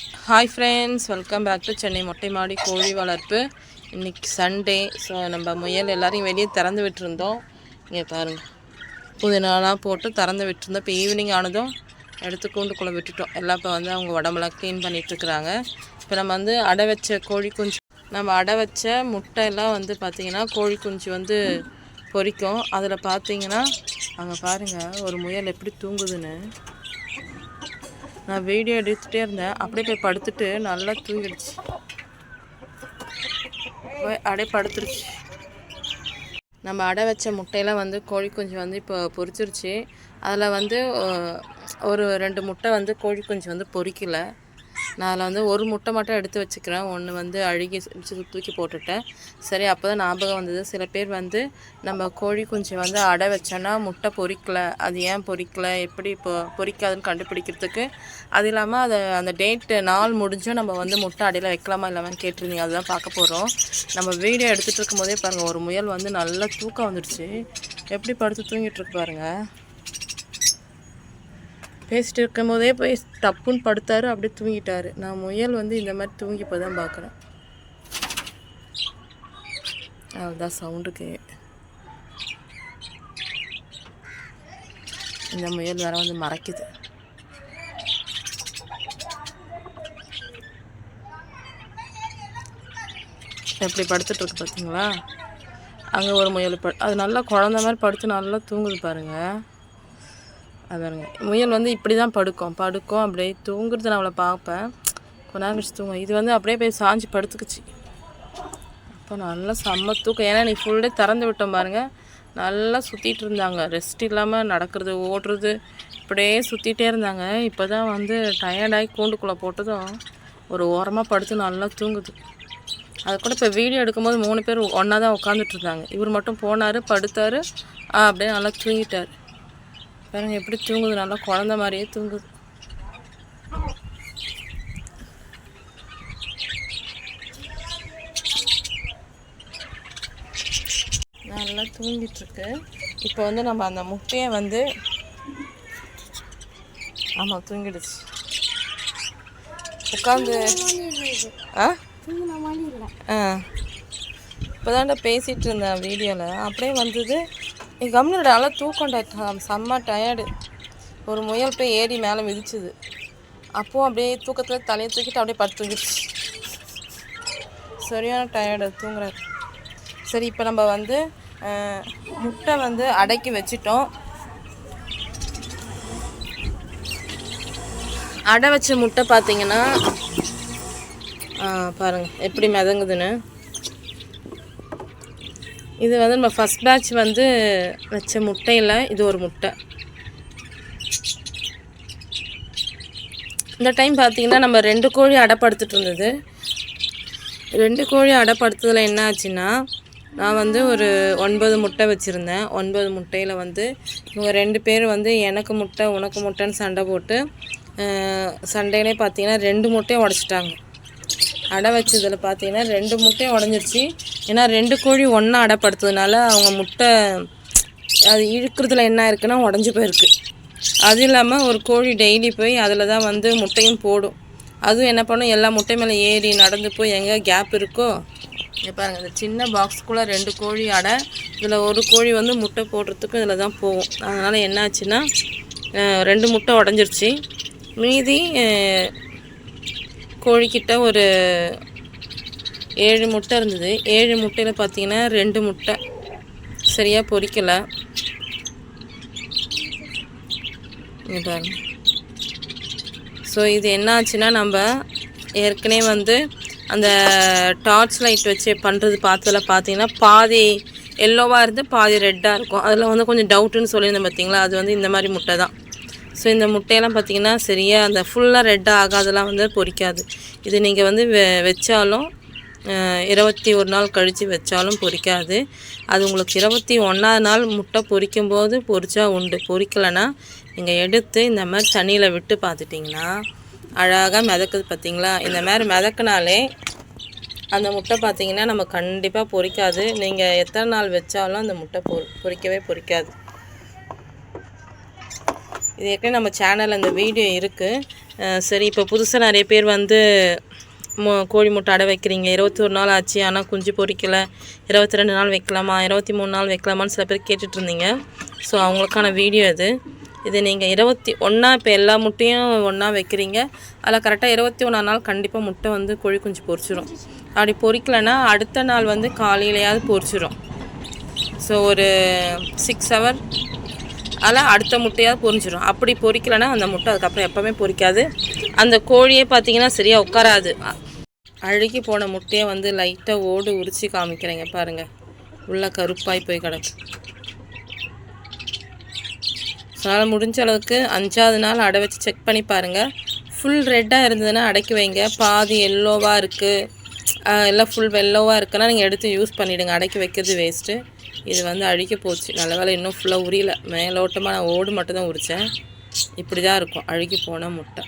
Hi friends welcome back to Chennai மொட்டை மாடி கோழி வளர்ப்பு. இன்னைக்கு சண்டே ஸோ நம்ம முயல் எல்லோரையும் வெளியே திறந்து விட்டுருந்தோம். இங்கே பாருங்கள் புதினாலாம் போட்டு திறந்து விட்டுருந்தோம். இப்போ ஈவினிங் ஆனதும் எடுத்து கூண்டுக்குள்ளே விட்டுட்டோம். எல்லாம் இப்போ வந்து அவங்க உடம்புலாம் க்ளீன் பண்ணிகிட்ருக்குறாங்க இப்போ நம்ம வந்து அடை வச்ச கோழி குஞ்சு நம்ம அடை வச்ச முட்டையெல்லாம் வந்து பார்த்திங்கன்னா கோழி குஞ்சு வந்து பொரிக்கும். அதில் பார்த்தீங்கன்னா அங்கே பாருங்கள் ஒரு முயல் எப்படி தூங்குதுன்னு. நான் வீடியோ எடுத்துகிட்டே இருந்தேன். அப்படியே போய் படுத்துட்டு நல்லா தூங்கிடுச்சு. போய் அப்படியே படுத்துருச்சு. நம்ம அடை வச்ச முட்டையெல்லாம் வந்து கோழி குஞ்சு வந்து இப்போ பொரிச்சிருச்சு. அதில் வந்து ஒரு ரெண்டு முட்டை வந்து கோழி குஞ்சு வந்து பொரிக்கல. நான் அதில் வந்து ஒரு முட்டை மட்டும் எடுத்து வச்சுக்கிறேன். ஒன்று வந்து அழுகி தூக்கி போட்டுட்டேன். சரி அப்போ தான் ஞாபகம் வந்தது. சில பேர் வந்து நம்ம கோழி குஞ்சு வந்து அடை வச்சோன்னா முட்டை பொறிக்கலை அது ஏன் பொறிக்கலை எப்படி இப்போ பொரிக்காதுன்னு கண்டுபிடிக்கிறதுக்கு? அது இல்லாமல் அதை அந்த டேட்டு நாள் முடிஞ்சும் நம்ம வந்து முட்டை அடையில் வைக்கலாமா இல்லாமல் கேட்டிருந்தீங்க. அதுதான் பார்க்க போகிறோம் நம்ம வீடியோ எடுத்துகிட்டு இருக்கும்போதே பாருங்கள் ஒரு முயல் வந்து நல்லா தூக்கம் வந்துடுச்சு எப்படி படுத்து தூங்கிட்டு இருக்கு பாருங்கள் பேசிட்டு இருக்கும்போதே போய் டப்புன்னு படுத்தார் அப்படியே தூங்கிட்டாரு. நான் முயல் வந்து இந்த மாதிரி தூங்கி இப்போ தான் பார்க்குறேன். அதுதான் சவுண்டுக்கு. இந்த முயல் வேறு வந்து மறைக்குது. எப்படி படுத்துட்ருக்கு பார்த்தீங்களா அங்கே ஒரு முயல் படு அது நல்லா குழந்த மாதிரி படுத்து நல்லா தூங்குது பாருங்கள் அதானுங்க முயல் வந்து இப்படி தான் படுக்கும். படுக்கும் அப்படியே தூங்குறது நான் அவளை பார்ப்பேன். கொஞ்ச நேரம் கழிச்சு தூங்கும் இது வந்து அப்படியே போய் சாஞ்சு படுத்துக்குச்சு. அப்போ நல்லா செம்ம தூக்கம். ஏன்னா நீ ஃபுல் டே திறந்து விட்டோம் பாருங்கள் நல்லா சுற்றிட்டு இருந்தாங்க. ரெஸ்ட் இல்லாமல் நடக்கிறது ஓடுறது இப்படியே சுற்றிட்டே இருந்தாங்க. இப்போ தான் வந்து டயர்டாகி கூண்டுக்குள்ளே போட்டதும் ஒரு ஓரமாக படுத்து நல்லா தூங்குது. அது கூட இப்போ வீடியோ எடுக்கும்போது மூணு பேர் ஒன்றா தான் உட்காந்துட்டு இருந்தாங்க. இவர் மட்டும் போனார் படுத்தார். அப்படியே நல்லா தூங்கிட்டார். பாருங்க எப்படி தூங்குது. நல்லா குழந்த மாதிரியே தூங்குது. நல்லா தூங்கிட்டு இருக்கு இப்போ வந்து நம்ம அந்த முட்டையை வந்து ஆமாம் தூங்கிடுச்சு. உட்காந்து ஆ? ஆ. இப்போதான்டா பேசிகிட்டு இருந்தேன் வீடியோவில் அப்படியே வந்தது. நீ கம்னோட நல்லா தூக்கம்டா செம்ம டயர்டு ஒரு முயல் போய் ஏறி மேலே மிதிச்சுது. அப்போது அப்படியே தூக்கத்தில் தலையை தூக்கிட்டு அப்படியே படுத்து தூங்கிடுச்சு. சரியான டயர்டு தூங்குறாரு. சரி இப்போ நம்ம வந்து முட்டை வந்து அடக்கி வச்சிட்டோம். அடை வச்ச முட்டை பார்த்தீங்கன்னா பாருங்கள் எப்படி மிதங்குதுன்னு. இது வந்து நம்ம ஃபஸ்ட் பேட்ச் வந்து வச்ச முட்டையில் இது ஒரு முட்டை. இந்த டைம் பார்த்திங்கன்னா நம்ம ரெண்டு கோழி அடைப்படுத்திட்டு இருந்தது. ரெண்டு கோழி அடைப்படுத்ததில் என்ன ஆச்சுன்னா நான் வந்து ஒரு ஒன்பது முட்டை வச்சுருந்தேன். ஒன்பது முட்டையில் வந்து இவங்க ரெண்டு பேர் வந்து எனக்கு முட்டை உனக்கு முட்டைன்னு சண்டை போட்டு சண்டையிலே பார்த்தீங்கன்னா ரெண்டு முட்டையும் உடச்சிட்டாங்க. அடை வச்சதில் பார்த்தீங்கன்னா ரெண்டு முட்டையும் உடஞ்சிருச்சு. ஏன்னா ரெண்டு கோழி ஒன்றா அடைப்படுத்ததுனால அவங்க முட்டை அது இழுக்கிறதுல என்ன இருக்குன்னா உடஞ்சி போயிருக்கு. அது இல்லாமல் ஒரு கோழி டெய்லி போய் அதில் தான் வந்து முட்டையும் போடும். அதுவும் என்ன பண்ணும்? எல்லா முட்டை மேலே ஏறி நடந்து போய் எங்கே கேப் இருக்கோ இங்கே பாருங்கள் இந்த சின்ன பாக்ஸ்க்குள்ளே ரெண்டு கோழி அடை இதில் ஒரு கோழி வந்து முட்டை போடுறதுக்கு இதில் தான் போகும். அதனால் என்னாச்சுன்னா ரெண்டு முட்டை உடஞ்சிருச்சு. மீதி கோழிக்கிட்ட ஒரு ஏழு முட்டை இருந்தது. ஏழு முட்டையில் பார்த்தீங்கன்னா ரெண்டு முட்டை. சரியாக பொரிக்கலை பாருங்க. ஸோ இது என்ன ஆச்சுன்னா நம்ம ஏற்கனவே வந்து அந்த டார்ச் லைட் வச்சு பண்ணுறது பார்த்ததில் பார்த்தீங்கன்னா பாதி எல்லோவாக இருந்து பாதி ரெட்டாக இருக்கும். அதில் வந்து கொஞ்சம் டவுட்டுன்னு சொல்லியிருந்தேன் பார்த்தீங்களா அது வந்து இந்த மாதிரி முட்டை தான். ஸோ இந்த முட்டையெல்லாம் பார்த்தீங்கன்னா சரியாக அந்த ஃபுல்லாக ரெட்டாக ஆகாதெல்லாம் வந்து பொரிக்காது இது நீங்கள் வந்து வெ வச்சாலும் இருபத்தி ஒரு நாள் கழித்து வச்சாலும் பொரிக்காது அது உங்களுக்கு இருபத்தி ஒன்றாவது நாள் முட்டை பொரிக்கும் போது பொரிச்சா உண்டு. பொறிக்கலைன்னா நீங்கள் எடுத்து இந்த மாதிரி தண்ணியில் விட்டு பார்த்துட்டிங்கன்னா அழகாக மிதக்குது பார்த்தீங்களா? இந்த மாதிரி மிதக்குனாலே அந்த முட்டை பார்த்திங்கன்னா நம்ம கண்டிப்பாக பொரிக்காது நீங்கள் எத்தனை நாள் வச்சாலும் அந்த முட்டை பொ பொறிக்கவே பொரிக்காது இது ஏற்கனவே நம்ம சேனலில் அந்த வீடியோ இருக்குது சரி இப்போ புதுசாக நிறைய பேர் வந்து மு கோழி முட்டை அடை வைக்கிறீங்க. இருபத்தி ஒரு நாள் ஆச்சு ஆனால் குஞ்சு பொறிக்கலை இருபத்தி ரெண்டு நாள் வைக்கலாமா? இருபத்தி மூணு நாள் வைக்கலாமான்னு சில பேர் கேட்டுட்ருந்தீங்க ஸோ அவங்களுக்கான வீடியோ இது. இது நீங்கள் இருபத்தி ஒன்றா இப்போ எல்லா முட்டையும் ஒன்றா வைக்கிறீங்க. அதில் கரெக்டாக இருபத்தி ஒன்றா நாள் கண்டிப்பாக முட்டை வந்து கோழி குஞ்சு பொறிச்சிடும் அப்படி பொறிக்கலைன்னா அடுத்த நாள் வந்து காலையிலையாவது பொறிச்சிடும் ஸோ ஒரு சிக்ஸ் ஹவர் அதெல்லாம் அடுத்த முட்டையாக பொரிஞ்சிடும் அப்படி பொரிக்கலைன்னா அந்த முட்டை அதுக்கப்புறம் எப்போவுமே பொரிக்காது. அந்த கோழியே பார்த்தீங்கன்னா சரியாக உட்காராது. அழுகி போன முட்டையை வந்து லைட்டாக ஓடு உரிச்சு காமிக்கிறேங்க பாருங்கள் உள்ளே கருப்பாய் போய் கிடக்கு. அதனால் முடிஞ்ச அளவுக்கு அஞ்சாவது நாள் அடை வச்சு செக் பண்ணி பாருங்கள் ஃபுல் ரெட்டாக இருந்ததுன்னா அடைக்கி வைங்க. பாதி எல்லோவாக இருக்குது எல்லாம் ஃபுல் வெல்லோவாக இருக்குன்னா நீங்கள் எடுத்து யூஸ் பண்ணிவிடுங்க அடைக்கி வைக்கிறது வேஸ்ட்டு இது வந்து அழுகி போச்சு. நல்ல வேலை இன்னும் ஃபுல்லாக உரியல. மேலோட்டமாக நான் ஓடு மட்டும் தான் உரித்தேன் இப்படி தான் இருக்கும். அழுகி போன முட்டை.